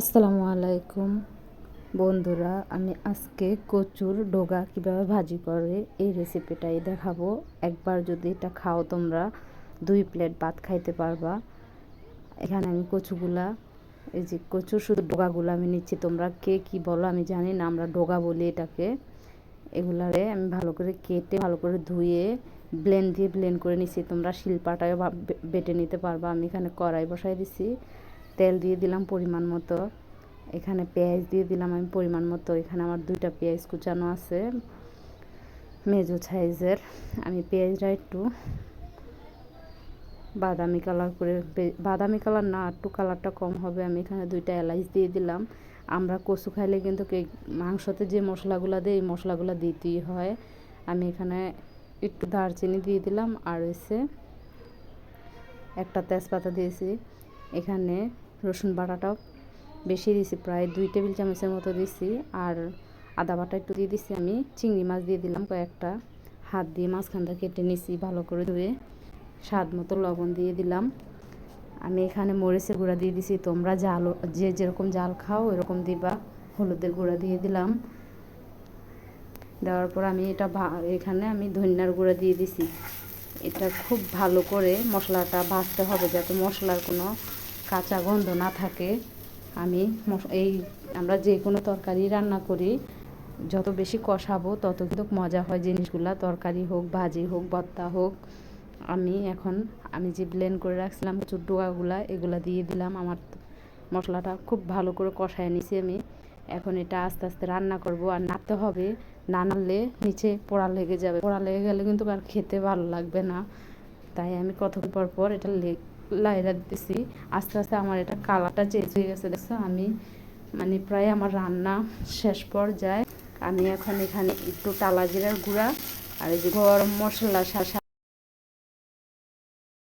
আসসালামু আলাইকুম। বন্ধুরা, আমি আজকে কচুর ডোগা কীভাবে ভাজি করে এই রেসিপিটাই দেখাবো। একবার যদি এটা খাও তোমরা, দুই প্লেট ভাত খাইতে পারবা। এখানে আমি কচুগুলা, এই যে কচুর শুধু ডোগাগুলো আমি নিচ্ছি। তোমরা কে কি বলো, আমি জানি না, আমরা ডোগা বলি এটাকে। এগুলারে আমি ভালো করে কেটে, ভালো করে ধুয়ে ব্লেন্ড দিয়ে ব্লেন্ড করে নিছি তোমরা শিলপাটায়ও বেটে নিতে পারবা। আমি এখানে কড়াই বসাই দিছি। তেল দিয়ে দিলাম পরিমাণ মতো। এখানে পেঁয়াজ দিয়ে দিলাম আমি পরিমাণ মতো। এখানে আমার দুইটা পেঁয়াজ কুচানো আছে, মেজো সাইজের। আমি পেঁয়াজটা একটু বাদামি কালার করে বাদামি কালার না, একটু কালারটা কম হবে। আমি এখানে দুইটা এলাচ দিয়ে দিলাম। আমরা কচু খাইলে কিন্তু মাংসতে যে মশলাগুলো দেয়, এই মশলাগুলো দিতেই হয়। আমি এখানে একটু দারচিনি দিয়ে দিলাম। আর হয়েছে একটা তেজপাতা দিয়েছি। এখানে রসুন বাটাটাও বেশি দিছি, প্রায় দুই টেবিল চামচের মতো দিছি। আর আদা বাটা একটু দিয়ে দিছি আমি। চিংড়ি মাছ দিয়ে দিলাম কয়েকটা। হাত দিয়ে মাঝখানটা কেটে নিছি ভালো করে ধুয়ে। স্বাদ মতো লবণ দিয়ে দিলাম। আমি এখানে মরিচের গুঁড়া দিয়ে দিছি। তোমরা জাল, যে যেরকম জাল খাও ওইরকম দিবা। হলুদের গুঁড়া দিয়ে দিলাম। দেওয়ার পর আমি এটা এখানে আমি ধনিয়ার গুঁড়া দিয়ে দিছি। এটা খুব ভালো করে মশলাটা ভাজতে হবে, যাতে মশলার কোনো কাঁচা গন্ধ না থাকে, আমি এই আমরা যে কোনো তরকারি রান্না করি। যত বেশি কষাবো, তত কিন্তু মজা হয় জিনিসগুলা, তরকারি হোক, ভাজি হোক, ভর্তা হোক। আমি এখন, আমি যে ব্লেন্ড করে রাখছিলাম, কচুর ডোয়াগুলা, এগুলা দিয়ে দিলাম। আমার মশলাটা খুব ভালো করে কষায় নিছি আমি। এখন এটা আস্তে আস্তে রান্না করব। আর নাড়তে হবে, না নাড়লে নিচে পোড়া লেগে যাবে। পোড়া লেগে গেলে কিন্তু আর খেতে ভালো লাগবে না। তাই আমি কতক্ষণ পর পর এটা লাইরা দিতেছি। আস্তে আস্তে আমার এটা কালারটা চেঞ্জ হয়ে গেছে, দেখছ? আমি মানে প্রায় আমার রান্না শেষ পর যায় আমি এখন এখানে একটু টালা জিরার গুঁড়া আর এই যে গরম মশলা